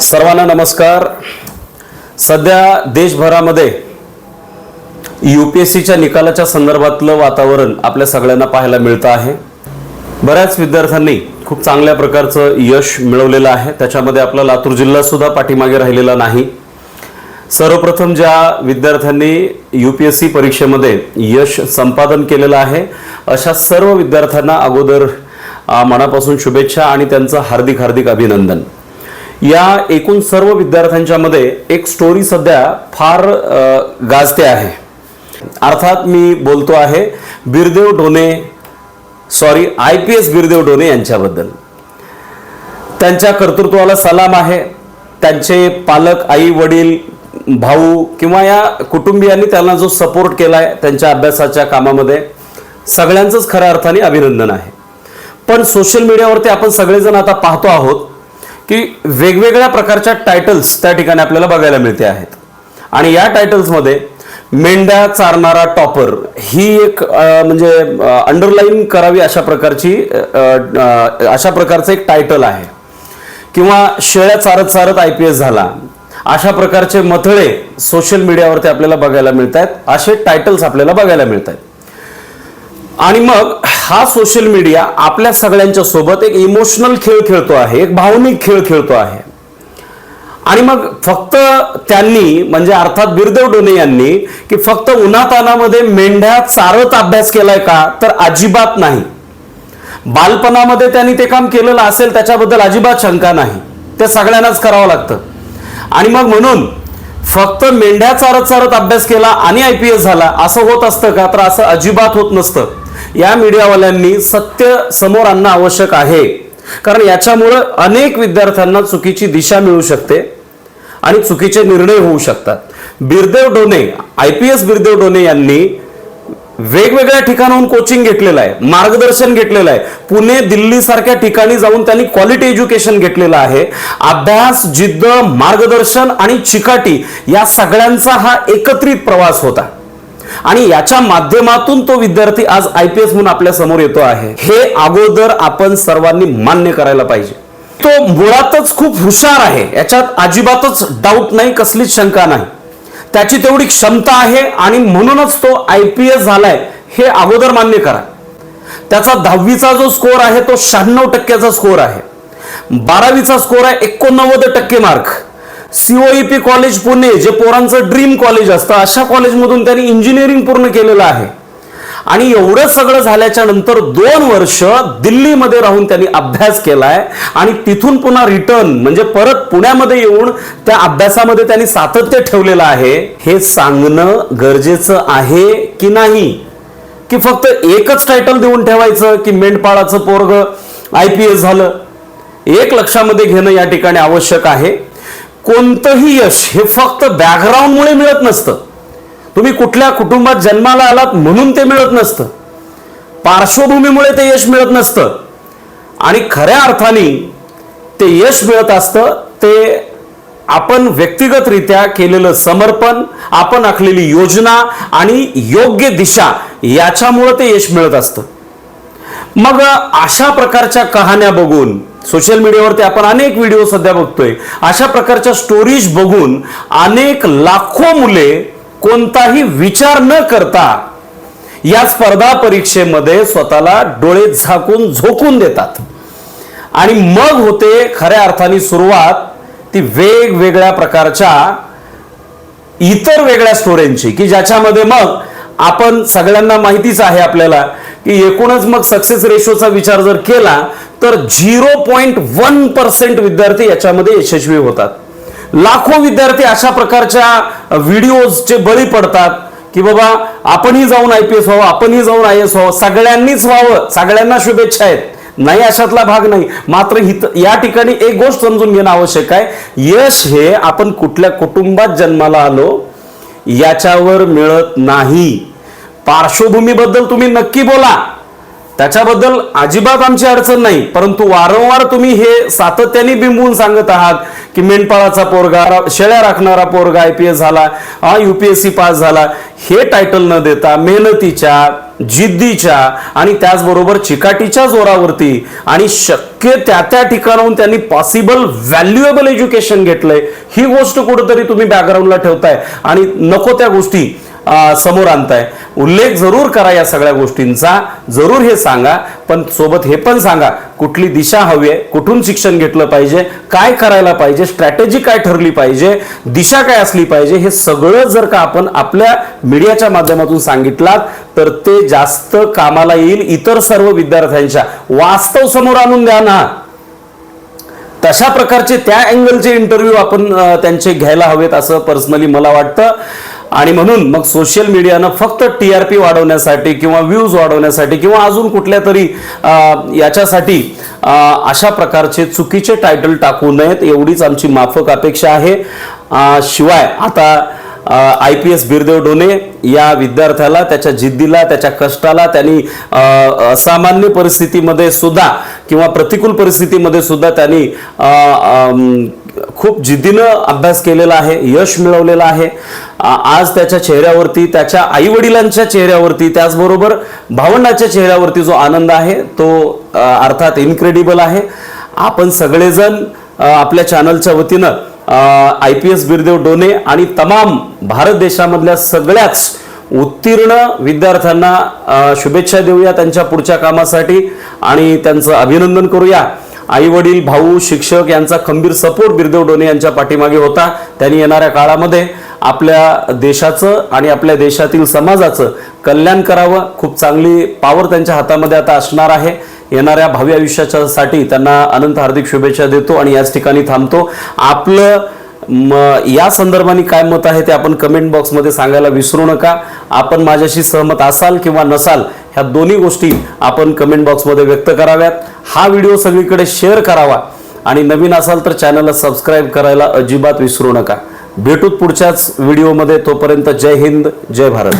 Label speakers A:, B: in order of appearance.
A: सर्वांना नमस्कार. सध्या देशभरामध्ये यू पी एस सीच्या निकालाच्या संदर्भातलं वातावरण आपल्या सगळ्यांना पाहायला मिळतं आहे. बऱ्याच विद्यार्थ्यांनी खूप चांगल्या प्रकारचं यश मिळवलेलं आहे. त्याच्यामध्ये आपला लातूर जिल्हासुद्धा पाठीमागे राहिलेला नाही. सर्वप्रथम ज्या विद्यार्थ्यांनी यू पी एस सी परीक्षेमध्ये यश संपादन केलेलं आहे अशा सर्व विद्यार्थ्यांना अगोदर मनापासून शुभेच्छा आणि त्यांचं हार्दिक हार्दिक अभिनंदन. या एकूण सर्व विद्यार्थ्यांच्यामध्ये एक स्टोरी सध्या फार गाजते आहे. अर्थात मी बोलतो आहे Birdev Done sorry I P S Birdev Done यांच्याबद्दल. त्यांच्या कर्तृत्वाला सलाम आहे. त्यांचे पालक आई वडील भाऊ किंवा या कुटुंबियांनी त्यांना जो सपोर्ट केला आहे त्यांच्या अभ्यासाच्या कामामध्ये सगळ्यांचंच खऱ्या अर्थाने अभिनंदन आहे. पण सोशल मीडियावरती आपण सगळेजण आता पाहतो आहोत की वेगवेगळ्या प्रकारच्या टायटल्स त्या ठिकाणी आपल्याला बघायला मिळते आहेत. आणि या टायटल्समध्ये मेंढ्या चारणारा टॉपर ही एक म्हणजे अंडरलाईन करावी अशा प्रकारची अशा प्रकारचं एक टायटल आहे. किंवा शेळ्या चारत चारत आय पी एस झाला अशा प्रकारचे मथळे सोशल मीडियावरती आपल्याला बघायला मिळत आहेत असे टायटल्स आपल्याला बघायला मिळत आहेत आणि मग हा सोशल मीडिया आपल्या सगळ्यांच्या सोबत एक इमोशनल खेळ खेळतो आहे एक भावनिक खेळ खेळतो आहे. आणि मग फक्त त्यांनी म्हणजे अर्थात बिरदेव डोने यांनी की फक्त उन्हातानामध्ये मेंढ्या चारत अभ्यास केलाय का तर अजिबात नाही. बालपणामध्ये त्यांनी ते काम केलेलं असेल त्याच्याबद्दल अजिबात शंका नाही. ते सगळ्यांनाच करावं लागतं. आणि मग म्हणून फक्त मेंढ्या चारत चारत अभ्यास केला आणि आय पी एस झाला असं होत असतं का? तर असं अजिबात होत नसतं. या मीडियावाल्यांनी सत्य समोर आणणं आवश्यक आहे. कारण याच्यामुळं अनेक विद्यार्थ्यांना चुकीची दिशा मिळू शकते आणि चुकीचे निर्णय होऊ शकतात. Birdev Done I P S Birdev Done यांनी वेगवेगळ्या ठिकाणाहून कोचिंग घेतलेलं आहे मार्गदर्शन घेतलेलं आहे. पुणे दिल्ली सारख्या ठिकाणी जाऊन त्यांनी क्वालिटी एज्युकेशन घेतलेलं आहे. अभ्यास जिद्द मार्गदर्शन आणि चिकाटी या सगळ्यांचा हा एकत्रित प्रवास होता. आणि याच्या माध्यमातून तो विद्यार्थी आज आय पी एस म्हणून आपल्यासमोर येतो आहे. हे अगोदर आपण सर्वांनी मान्य करायला पाहिजे. तो मुळातच खूप हुशार आहे. याच्यात अजिबातच डाऊट नाही कसलीच शंका नाही. त्याची तेवढी क्षमता आहे आणि म्हणूनच तो आय पी एस झालाय हे अगोदर मान्य करा. त्याचा दहावीचा जो स्कोअर आहे तो शहाण्णव टक्क्याचा स्कोअर आहे. बारावीचा स्कोअर आहे एकोणनव्वद टक्के मार्क सीओईपी कॉलेज पुणे जे पोरांचं ड्रीम कॉलेज असतं अशा कॉलेजमधून त्यांनी इंजिनिअरिंग पूर्ण केलेलं आहे. आणि एवढं सगळं झाल्याच्यानंतर दोन वर्ष दिल्लीमध्ये राहून त्यांनी अभ्यास केलाय आणि तिथून पुन्हा रिटर्न म्हणजे परत पुण्यामध्ये येऊन त्या अभ्यासामध्ये त्यांनी सातत्य ठेवलेलं आहे. हे सांगणं गरजेचं आहे की नाही? की फक्त एकच टायटल देऊन ठेवायचं की मेंढपाळाचं पोरग आय पी एस झालं? एक लक्षामध्ये घेणं या ठिकाणी आवश्यक आहे. कोणतंही यश हे फक्त बॅकग्राऊंडमुळे मिळत नसतं. तुम्ही कुठल्या कुटुंबात जन्माला आलात म्हणून ते मिळत नसतं. पार्श्वभूमीमुळे ते यश मिळत नसतं. आणि खऱ्या अर्थाने ते यश मिळत असतं ते आपण व्यक्तिगतरित्या केलेलं समर्पण आपण आखलेली योजना आणि योग्य दिशा याच्यामुळं ते यश मिळत असतं. मग अशा प्रकारच्या कहाण्या बघून सोशल मीडियावरती आपण अनेक व्हिडिओ सध्या बघतोय. अशा प्रकारच्या स्टोरीज बघून अनेक लाखो मुले कोणताही विचार न करता या स्पर्धा परीक्षेमध्ये स्वतःला डोळे झाकून झोकून देतात. आणि मग होते खऱ्या अर्थाने सुरुवात ती वेगवेगळ्या प्रकारच्या इतर वेगळ्या स्टोऱ्यांची की ज्याच्यामध्ये मग आपण सगळ्यांना माहितीच आहे आपल्याला की एकूणच मग सक्सेस रेशोचा विचार जर केला तर झिरो पॉईंट वन पर्सेंट विद्यार्थी याच्यामध्ये यशस्वी होतात. लाखो विद्यार्थी अशा प्रकारच्या व्हिडिओजचे बळी पडतात की बाबा आपणही जाऊन आय पी एस व्हावं आपणही जाऊन आय एस व्हावं सगळ्यांनीच व्हावं सगळ्यांना शुभेच्छा आहेत. नाही अशातला भाग नाही. मात्र हित या ठिकाणी एक गोष्ट समजून घेणं आवश्यक आहे. यश हे आपण कुठल्या कुटुंबात जन्माला आलो याच्यावर मिळत नाही. पार्श्वभूमीबद्दल तुम्ही नक्की बोला. त्याच्याबद्दल अजिबात आमची अडचण नाही परंतु वारंवार तुम्ही हे सातत्याने बिंबवून सांगत आहात की मेंढपाळाचा पोरगा शेळ्या राखणारा पोरगा आय पी एस झाला युपीएससी पास झाला हे टायटल न देता मेहनतीच्या जिद्दीच्या आणि त्याचबरोबर चिकाटीच्या जोरावरती आणि शक्य त्या त्या ठिकाणाहून त्यांनी पॉसिबल व्हॅल्युएबल एज्युकेशन घेतलंय. ही गोष्ट कुठंतरी तुम्ही बॅकग्राऊंडला ठेवताय. आणि नको त्या गोष्टी. समोर आणताय. उल्लेख जरूर करा या सगळ्या गोष्टींचा. जरूर हे सांगा. पण सोबत हे पण सांगा कुठली दिशा हवी आहे? कुठून शिक्षण घेतलं पाहिजे? काय करायला पाहिजे? स्ट्रॅटेजी काय ठरली पाहिजे? दिशा काय असली पाहिजे? हे सगळं जर का आपण आपल्या मीडियाच्या माध्यमातून सांगितलात तर ते जास्त कामाला येईल. इतर सर्व विद्यार्थ्यांच्या. वास्तव समोर आणून द्या ना. तशा प्रकारचे त्या अँगलचे इंटरव्ह्यू आपण त्यांचे घ्यायला हवेत असं पर्सनली मला वाटतं. आणि म्हणून मग सोशल मीडियानं फक्त टी आर पी वाढवण्यासाठी किंवा व्ह्यूज वाढवण्यासाठी किंवा अजून कुठल्या तरी याच्यासाठी अशा प्रकारचे चुकीचे टायटल टाकू नयेत एवढीच आमची माफक अपेक्षा आहे. शिवाय आता I P S Birdev Done या विद्यार्थ्याला त्याच्या जिद्दीला त्याच्या कष्टाला त्यांनी असामान्य परिस्थितीमध्ये सुद्धा किंवा प्रतिकूल परिस्थितीमध्ये सुद्धा त्यांनी खूप जिद्दीनं अभ्यास केलेला आहे यश मिळवलेलं आहे. आज त्याच्या चेहऱ्यावरती त्याच्या आई वडिलांच्या चेहऱ्यावरती त्याचबरोबर भावंडाच्या चेहऱ्यावरती जो आनंद आहे तो अर्थात इनक्रेडिबल आहे. आपण सगळेजण आपल्या चॅनलच्या वतीनं I P S Birdev Done आणि तमाम भारत देशामधल्या सगळ्याच उत्तीर्ण विद्यार्थ्यांना शुभेच्छा देऊया त्यांच्या पुढच्या कामासाठी आणि त्यांचं अभिनंदन करूया. आई वडील भाऊ शिक्षक यांचा खंबीर सपोर्ट बिरदेव डोने यांच्या पाठीमागे होता. त्यांनी येणाऱ्या काळामध्ये आपल्या देशाचं आणि आपल्या देशातील समाजाचं कल्याण करावं. खूप चांगली पावर त्यांच्या हातामध्ये आता असणार आहे. येणाऱ्या भावी आयुष्याच्यासाठी त्यांना अनंत हार्दिक शुभेच्छा देतो आणि याच ठिकाणी थांबतो. आपलं म या संदर्भाने काय मत आहे ते आपण कमेंट बॉक्समध्ये सांगायला विसरू नका. आपण माझ्याशी सहमत असाल किंवा नसाल ह्या दोन्ही गोष्टी आपण कमेंट बॉक्समध्ये व्यक्त कराव्यात. हा व्हिडिओ सगळीकडे शेअर करावा. आणि नवीन असाल तर चॅनलला सबस्क्राईब करायला अजिबात विसरू नका. भेटूत पुढच्याच व्हिडिओमध्ये तोपर्यंत जय हिंद जय भारत.